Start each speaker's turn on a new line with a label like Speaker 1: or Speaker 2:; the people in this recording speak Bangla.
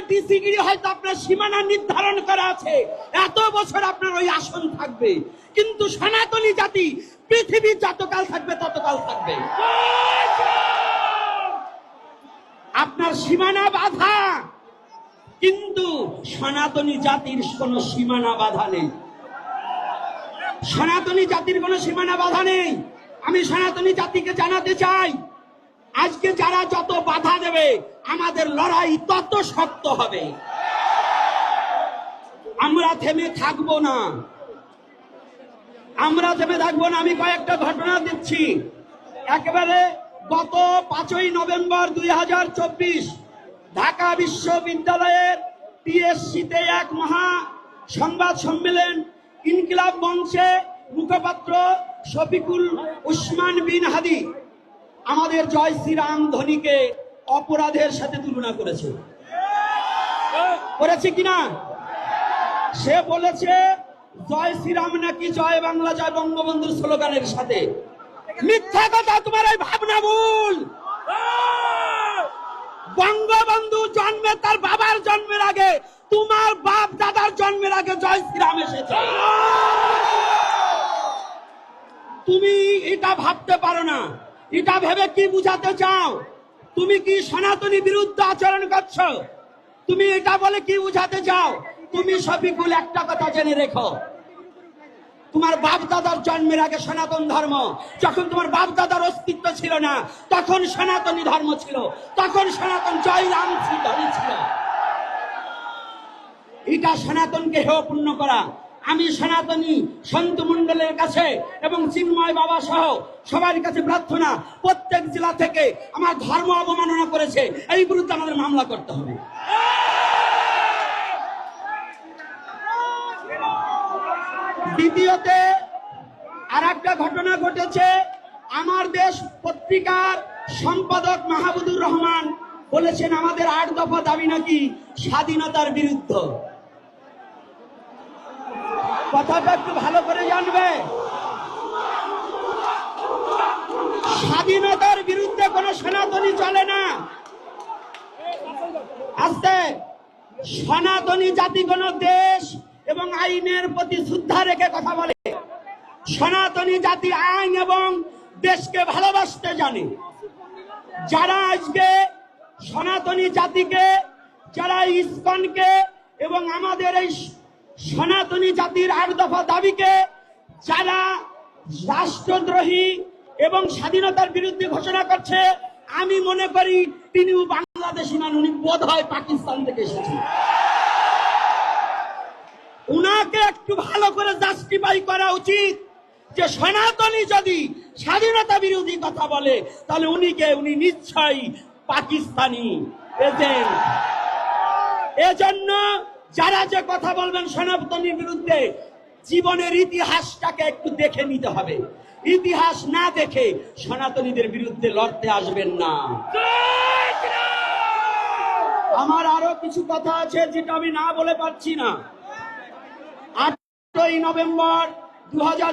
Speaker 1: ডিসিগিরি হয়তো আপনার সীমানা নির্ধারণ করা আছে। এত বছর আপনার ওই আসন থাকবে। কিন্তু সনাতনী জাতি পৃথিবী যতকাল থাকবে ততকাল থাকবে। আপনার সীমানা বাধা। কিন্তু সনাতনী জাতির কোনো সীমানা বাধা নেই। সনাতনী জাতির কোনো সীমানা বাধা নেই। আমি সনাতনী জাতিকে জানাতে চাই। আজকে যারা যত বাধা দেবে, আমাদের লড়াই তত শক্ত হবে। আমরা থেমে থাকব না। আমরা থেমে থাকব না, আমি কয়েকটা ঘটনা দিচ্ছি। একেবারে গত পাঁচই নভেম্বর দুই হাজার চব্বিশ ঢাকা বিশ্ববিদ্যালয়ের টিএসসিতে এক মহা সংবাদ সম্মেলন ইনকিলাব মঞ্চে মুখপাত্র শফিকুল উসমান বিন হাদি আমাদের জয় শ্রীরাম ধ্বনিকে অপরাধের সাথে তুলনা করেছে। করেছে কিনা? সে বলেছে, জয় শ্রীরাম নাকি জয় বাংলা, জয় বঙ্গবন্ধুর স্লোগানের সাথে? মিথ্যা কথা, তোমার এই ভাবনা ভুল। বঙ্গবন্ধু জন্মে তার বাবার জন্মের আগে, তোমার বাপ দাদার জন্মের আগে জয় শ্রীরাম এসেছে। তুমি এটা ভাবতে পারো না। এটা ভেবে কি বুঝাতে চাও? তুমি কি সনাতনী বিরুদ্ধে আচরণ করছ? তুমি এটা বলে কি বুঝাতে চাও? তুমি শফিকুল, একটা কথা জেনে রেখো। তোমার বাপ দাদার জন্মের আগে সনাতন ধর্ম। যখন তোমার বাপ দাদার অস্তিত্ব ছিল না, তখন সনাতনী ধর্ম ছিল। তখন সনাতন জয় রাম ছিল। এটা সনাতনকে হেয় পূর্ণ করা। আমি সনাতনী সন্ত মন্ডলের কাছে এবং চিন্ময় বাবা সহ সবার কাছে প্রার্থনা, প্রত্যেক জেলা থেকে আমার ধর্ম অবমাননা করেছে। এই বিরুদ্ধে আমাদের মামলা করতে হবে। দ্বিতীয়তে আর একটা ঘটনা ঘটেছে। আমার দেশ পত্রিকার সম্পাদক মাহমুদুর রহমান বলেছেন, আমাদের আট দফা দাবি নাকি স্বাধীনতার বিরুদ্ধ। কথাটা একটু ভালো করে জানবে। স্বাধীনতার বিরুদ্ধে কোনো সনাতনী চলে না। আস্তে সনাতনী জাতি কোন দেশ এবং আইনের প্রতি শ্রদ্ধা রেখে কথা বলে। সনাতনী জাতি আইন এবং দেশকে ভালোবাসতে জানে। যারা আজকে সনাতনী জাতিকে, যারা ইস্কনকে এবং আমাদের এই সনাতনী জাতির আট দফা দাবিকে যারা রাষ্ট্রদ্রোহী এবং স্বাধীনতার বিরুদ্ধে ঘোষণা করছে, আমি মনে করি তিনি বাংলাদেশি নন উনি বোধ হয় পাকিস্তান থেকে এসেছেন। উনাকে একটু ভালো করে জাস্টিফাই করা উচিত যে সনাতনী যদি স্বাধীনতা বিরোধী কথা বলে, তাহলে উনিকে উনি নিশ্চয়ই পাকিস্তানি। এজেন্ট। এজন্য যারা যে কথা বলবেন সনাতনীর বিরুদ্ধে, জীবনের ইতিহাসটাকে একটু দেখে নিতে হবে। ইতিহাস না দেখে সনাতনীদের বিরুদ্ধে লড়তে আসবেন না। আমার আরও কিছু কথা আছে যেটা আমি না বলে পারছি না। আটই নভেম্বর দু হাজার